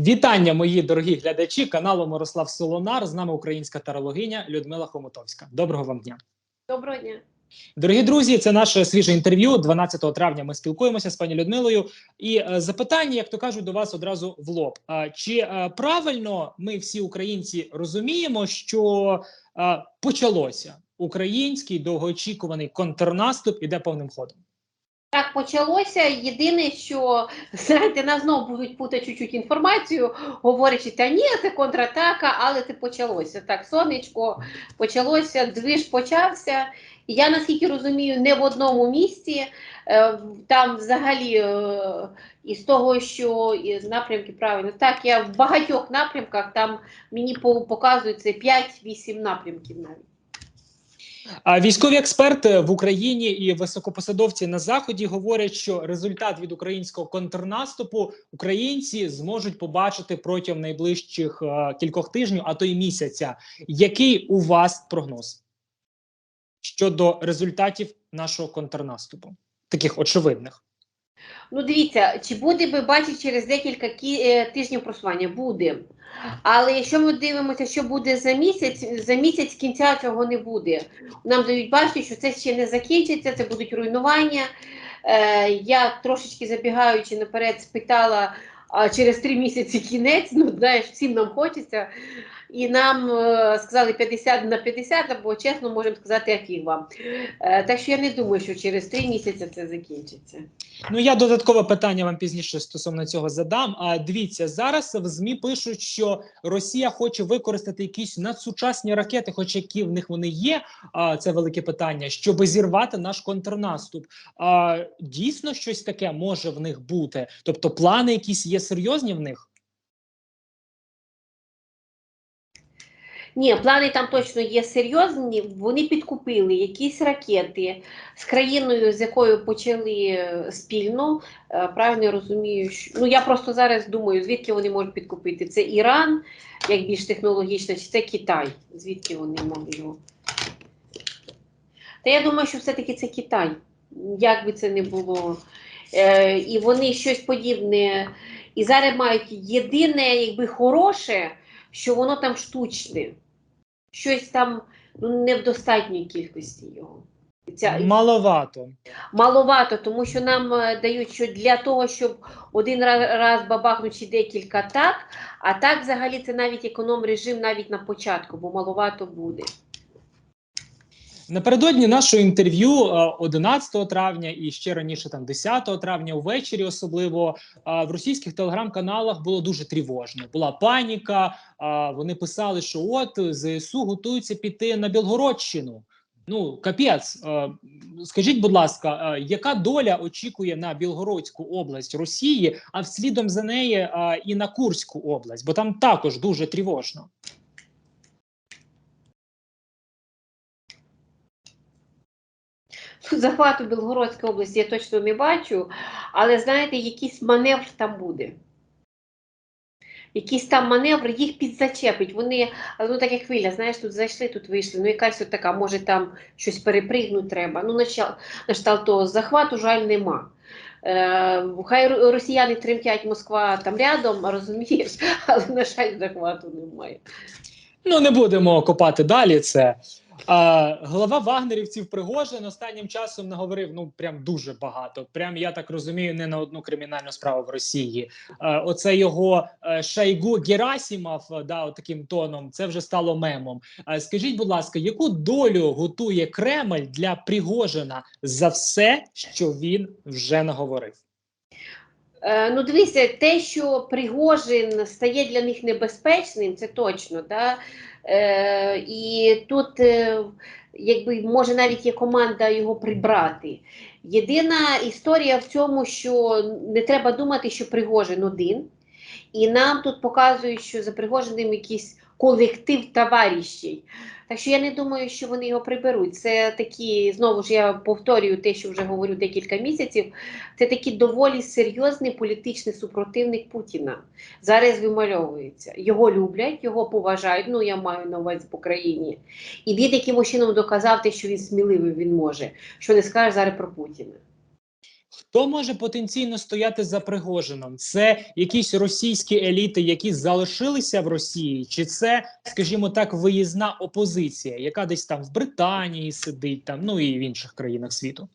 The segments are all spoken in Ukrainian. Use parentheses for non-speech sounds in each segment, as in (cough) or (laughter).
Вітання, мої дорогі глядачі каналу Мирослав Солонар. З нами українська тарологиня Людмила Хомутовська. Доброго вам дня. Доброго дня. Дорогі друзі, це наше свіже інтерв'ю. 12 травня ми спілкуємося з пані Людмилою. І е, запитання, як то кажуть, до вас одразу в лоб. А чи е, правильно ми всі українці розуміємо, що е, почалося український довгоочікуваний контрнаступ іде повним ходом? Так почалося. Єдине, що знаєте, нас знову будуть путати чуть-чуть інформацію, говорячи, та ні, це контратака, але це почалося. Так, сонечко почалося, движ почався. Я наскільки розумію, не в одному місці. Е, Там взагалі е, із того, що із напрямки правильно, так я в багатьох напрямках там мені показується 5-8 напрямків навіть. Військові експерти в Україні і високопосадовці на заході говорять, що результат від українського контрнаступу українці зможуть побачити протягом найближчих е, кількох тижнів, а то й місяця. Який у вас прогноз щодо результатів нашого контрнаступу, таких очевидних? Ну, дивіться, чи буде ми бачити через декілька кі- е, тижнів просування? Буде. Але якщо ми дивимося, що буде за місяць, за місяць кінця цього не буде. Нам дають бачити, що це ще не закінчиться, це будуть руйнування. Е, я трошечки забігаючи наперед, спитала, а через три місяці кінець, ну знаєш, всім нам хочеться. І нам е, сказали 50 на 50, або чесно можемо сказати, яких вам. Е, так що я не думаю, що через три місяці це закінчиться. Ну я додаткове питання вам пізніше стосовно цього задам. А дивіться, зараз в змі пишуть, що Росія хоче використати якісь надсучасні ракети, хоч які в них вони є. А це велике питання, щоб зірвати наш контрнаступ. А дійсно щось таке може в них бути. Тобто, плани якісь є серйозні в них. Ні, плани там точно є серйозні. Вони підкупили якісь ракети з країною, з якою почали е, спільно. Е, Правильно розумію, що ну я просто зараз думаю, звідки вони можуть підкупити. Це Іран, як більш технологічно, чи це Китай? Звідки вони могли його? Та я думаю, що все-таки це Китай. Як би це не було. Е, і вони щось подібне. І зараз мають єдине, якби хороше, що воно там штучне. Щось там ну, не в достатній кількості його. Ця, Маловато. маловато, тому що нам е, дають, що для того, щоб один раз, раз бабахнути декілька так, а так взагалі це навіть економ режим навіть на початку, бо маловато буде. Напередодні нашого інтерв'ю е, 11 травня і ще раніше, там 10 травня, ввечері, особливо е, в російських телеграм-каналах було дуже тривожно. Була паніка. е, Вони писали, що от ЗСУ готуються піти на Білгородщину. Ну, капець. Е, Скажіть, будь ласка, е, яка доля очікує на Білгородську область Росії, а вслідом за неї е, і на Курську область, бо там також дуже тривожно. (laughs) Захвату Білгородської області я точно не бачу, але знаєте, якийсь маневр там буде. Якийсь там маневр, їх підзачепить. Вони, ну так як хвиля, знаєш, тут зайшли, тут вийшли. Ну, якась от така, може там щось перепригнути треба. Ну, на щал- того захвату, жаль, нема. Е, хай росіяни тремтять Москва там рядом, (laughs) розумієш, але, на жаль, захвату немає. Ну не будемо копати далі. Це а, глава вагнерівців Пригожин останнім часом наговорив ну прям дуже багато. Прям я так розумію, не на одну кримінальну справу в Росії. А, оце його е, Шайгу Герасімов, е, да, таким тоном. Це вже стало мемом. А, скажіть, будь ласка, яку долю готує Кремль для Пригожина за все, що він вже наговорив? Е, ну, дивіться, те, що Пригожин стає для них небезпечним, це точно. Да? Е, і тут, е, якби, може, навіть є команда його прибрати. Єдина історія в цьому, що не треба думати, що Пригожин один. І нам тут показують, що за Пригожиним якийсь колектив товаришів. Так що я не думаю, що вони його приберуть. Це такі, знову ж я повторюю те, що вже говорю декілька місяців. Це такий доволі серйозний політичний супротивник Путіна. Зараз вимальовується. Його люблять, його поважають. Ну я маю на увазі по країні. І він якимось чином доказав те, що він сміливий, він може. Що не скаже зараз про Путіна. Хто може потенційно стояти за Пригожином? Це якісь російські еліти, які залишилися в Росії, чи це, скажімо так, виїзна опозиція, яка десь там в Британії сидить, там ну і в інших країнах світу?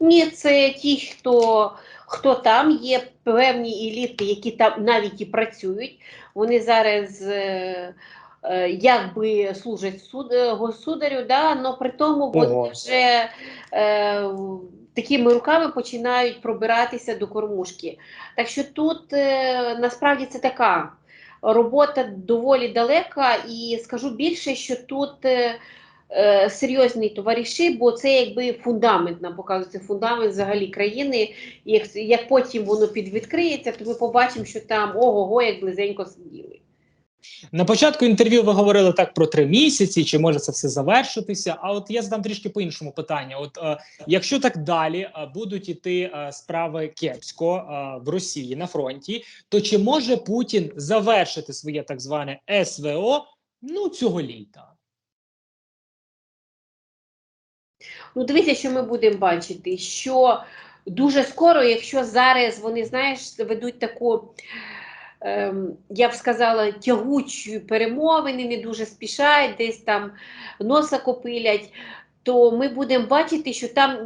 Ні, це ті, хто, хто там є певні еліти, які там навіть і працюють. Вони зараз е, е, якби служать суд, е, государю, да, але при тому вони вже е, такими руками починають пробиратися до кормушки. Так що тут е, насправді це така робота доволі далека, і скажу більше, що тут. Е, е, серйозні товариші, бо це якби фундамент нам показується фундамент взагалі країни. Як, як потім воно підвідкриється, то ми побачимо, що там ого-го, як близенько сиділи. На початку інтерв'ю ви говорили так про три місяці, чи може це все завершитися? А от я задам трішки по іншому питання. От е, якщо так далі е, будуть іти е, справи кепсько е, в Росії на фронті, то чи може Путін завершити своє так зване СВО ну цього літа? Ну, дивіться, що ми будемо бачити, що дуже скоро, якщо зараз вони, знаєш, ведуть таку, я б сказала, тягучі перемовини, не дуже спішають, десь там носа копилять, то ми будемо бачити, що там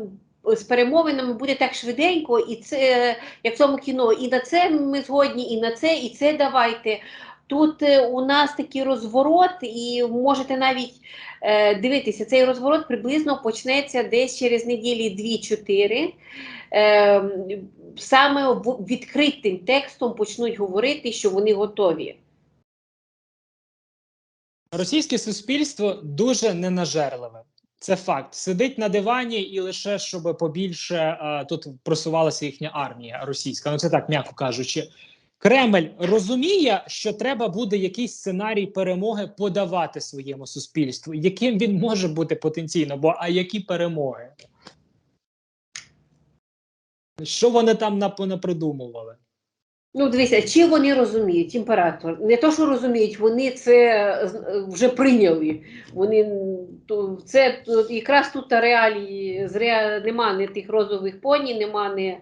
з перемовинами буде так швиденько, і це як в цьому кіно, і на це ми згодні, і на це, і це давайте. Тут е, у нас такий розворот, і можете навіть е, дивитися, цей розворот приблизно почнеться десь через неділі 2-4. Е, саме відкритим текстом почнуть говорити, що вони готові. Російське суспільство дуже ненажерливе. Це факт. Сидить на дивані і лише щоб побільше е, тут просувалася їхня армія російська. Ну це так, м'яко кажучи. Кремль розуміє, що треба буде якийсь сценарій перемоги подавати своєму суспільству. Яким він може бути потенційно? Бо а які перемоги? Що вони там напридумували? Ну, дивіться, чи вони розуміють, імператор? Не то, що розуміють, вони це вже прийняли. Вони це якраз тут реалії зря нема не тих розових поні, нема не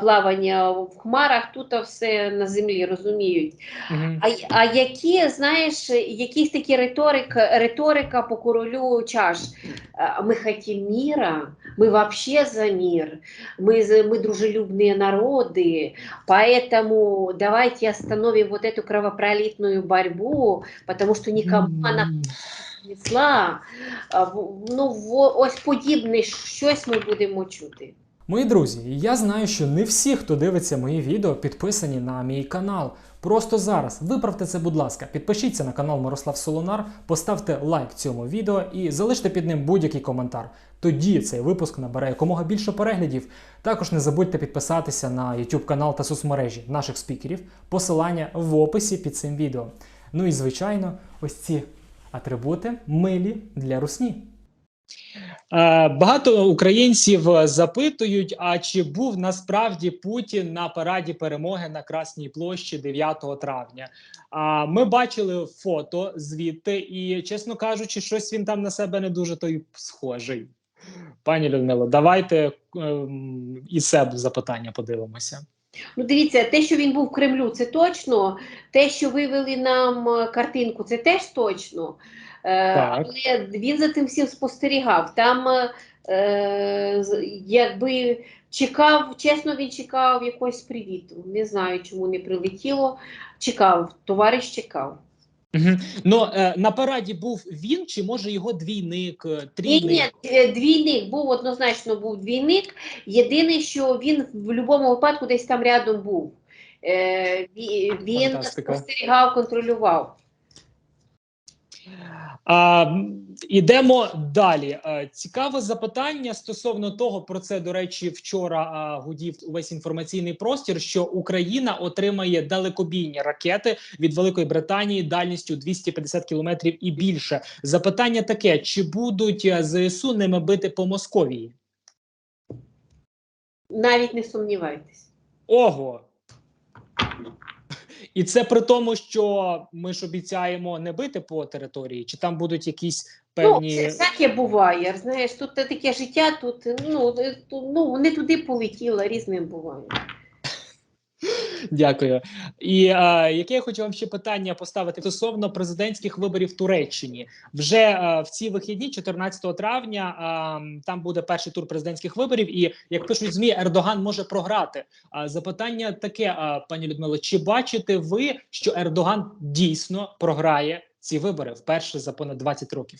плавання в хмарах. Тут все на землі розуміють. Мгм. А, а які, знаєш, якісь такі риторика, риторика по королю чаш. А, Мы хотим мира, мы вообще за мир, мы, за- мы дружелюбные народы, поэтому давайте остановим вот эту кровопролитную борьбу, потому что никому она М. не несла. А, в- Ну, в- ось подібне щось ми будемо чути. Мої друзі, я знаю, що не всі, хто дивиться мої відео, підписані на мій канал. Просто зараз виправте це, будь ласка, підпишіться на канал Мирослав Солонар, поставте лайк цьому відео і залиште під ним будь-який коментар. Тоді цей випуск набере якомога більше переглядів. Також не забудьте підписатися на YouTube канал та соцмережі наших спікерів. Посилання в описі під цим відео. Ну і звичайно, ось ці атрибути милі для русні. Е, Багато українців е, запитують: а чи був насправді Путін на параді перемоги на Красній площі 9 травня? А ми бачили фото звідти, і чесно кажучи, щось він там на себе не дуже той схожий. Пані Людмило, давайте ем, і себе запитання подивимося. Ну, дивіться, те, що він був в Кремлю, це точно. Те, що вивели нам е, картинку, це теж точно. Е, Так. Але він за тим всім спостерігав. Там, е, е, якби чекав, чесно, він чекав якогось привіту. Не знаю, чому не прилетіло. Чекав, товариш чекав. Угу. Ну е, на параді був він, чи може його двійник, е, Ні, трійник? ні, е, двійник був однозначно був двійник. Єдине, що він в будь-якому випадку десь там рядом був. Е, ві- Він Фантастика. спостерігав, контролював. А, ідемо далі. Е, Цікаве запитання стосовно того, про це до речі, вчора а, гудів увесь інформаційний простір, що Україна отримає далекобійні ракети від Великої Британії дальністю 250 кілометрів і більше. Запитання таке: чи будуть е, ЗСУ ними бити по Московії? Навіть не сумнівайтесь. Ого. І це при тому, що ми ж обіцяємо не бити по території, чи там будуть якісь певні. Ну, всяке буває. Знаєш, тут таке життя, тут ну, е, ну не туди полетіла, різним буває. Дякую. І е, яке я хочу вам ще питання поставити стосовно президентських виборів в Туреччині. Вже е, в ці вихідні, 14 травня, е, там буде перший тур президентських виборів. І як пишуть змі, Ердоган може програти. А запитання таке, е, пані Людмило, чи бачите ви, що Ердоган дійсно програє ці вибори вперше за понад 20 років?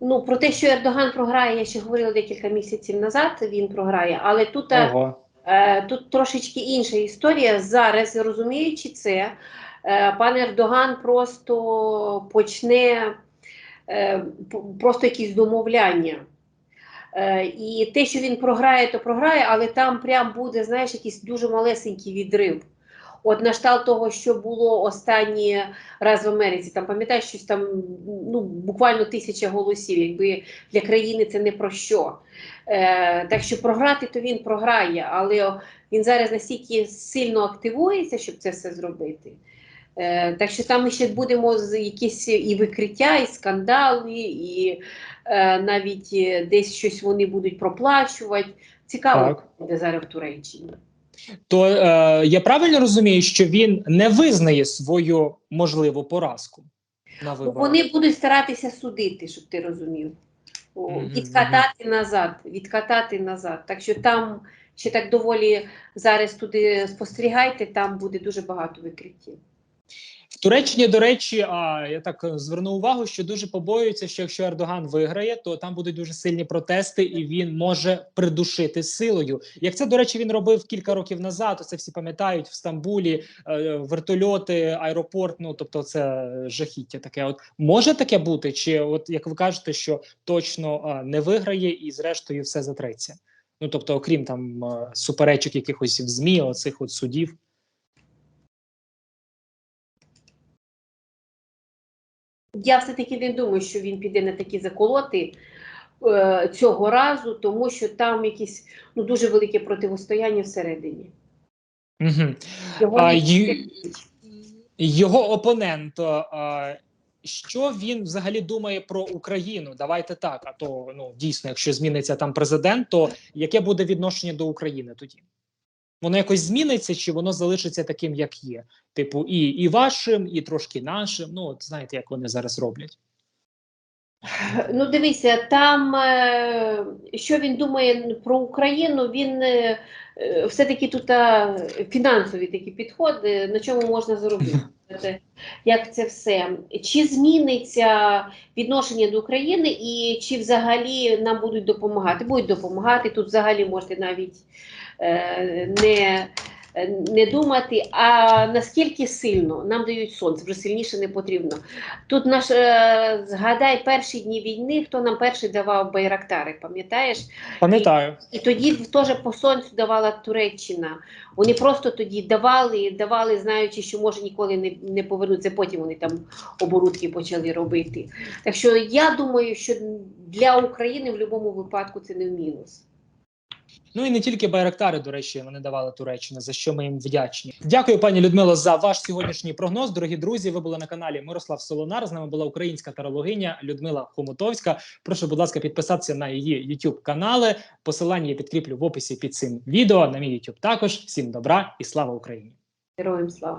Ну про те, що Ердоган програє, я ще говорила декілька місяців назад. Він програє, але тут. е, Е, Тут трошечки інша історія. Зараз розуміючи це, е, пан Ердоган просто почне е, просто якісь домовляння. Е, І те, що він програє, то програє, але там прям буде, знаєш, якийсь дуже малесенький відрив. От на штал того, що було останній раз в Америці, там пам'ятаєш, щось там ну, буквально тисяча голосів, якби для країни це не про що. Е, так що програти, то він програє, але він зараз настільки сильно активується, щоб це все зробити. Е, так що там ми ще будемо з якісь і викриття, і скандали, і е, навіть е, десь щось вони будуть проплачувати. Цікаво Так. буде зараз в Туреччині. То е, я правильно розумію, що він не визнає свою можливу поразку на Ну, виборах? Вони будуть старатися судити, щоб ти розумів. О, Мгм, Відкатати назад, відкатати назад. Так що там ще так доволі зараз туди спостерігайте, там буде дуже багато викриттів. Туреччині, до речі, а я так е, звернув увагу, що дуже побоюються, що якщо Ердоган виграє, то там будуть дуже сильні протести, і він може придушити силою. Як це до речі, він робив кілька років назад. Це всі пам'ятають в Стамбулі, е, вертольоти, аеропорт. Ну тобто, це жахіття таке. От може таке бути, чи от як ви кажете, що точно а, не виграє, і зрештою все затреться. Ну тобто, окрім там е, суперечок якихось в змі, оцих от судів. Я все-таки не думаю, що він піде на такі заколоти е, цього разу, тому що там якісь ну, дуже велике противостояння всередині. Угу. Його А, ю- Його опонент, а, що він взагалі думає про Україну? Давайте так. А то ну дійсно, якщо зміниться там президент, то яке буде відношення до України тоді? Воно якось зміниться, чи воно залишиться таким, як є? Типу, і, і вашим, і трошки нашим. Ну, от знаєте, як вони зараз роблять. Ну, дивися, там е, що він думає про Україну, він е, все-таки тут фінансові такі підходи, на чому можна заробити. (laughs) Як це все? Чи зміниться відношення до України і чи взагалі нам будуть допомагати? Будуть допомагати. Тут взагалі можете навіть не, не думати, а наскільки сильно нам дають сонце, вже сильніше не потрібно. Тут наш е, згадай перші дні війни, хто нам перший давав байрактари, пам'ятаєш? Пам'ятаю. І тоді теж по сонцю давала Туреччина. Вони просто тоді давали, давали, знаючи, що може ніколи не, не повернуться. Потім вони там оборудки почали робити. Так що я думаю, що для України в будь-якому випадку це не в мінус. Ну і не тільки байрактари, до речі, вони давали Туреччина, за що ми їм вдячні. Дякую, пані Людмило, за ваш сьогоднішній прогноз. Дорогі друзі, ви були на каналі Мирослав Солонар. З нами була українська тарологиня Людмила Хомутовська. Прошу, будь ласка, підписатися на її YouTube канали. Посилання я підкріплю в описі під цим відео. На мій YouTube також. Всім добра і слава Україні! Героям слава!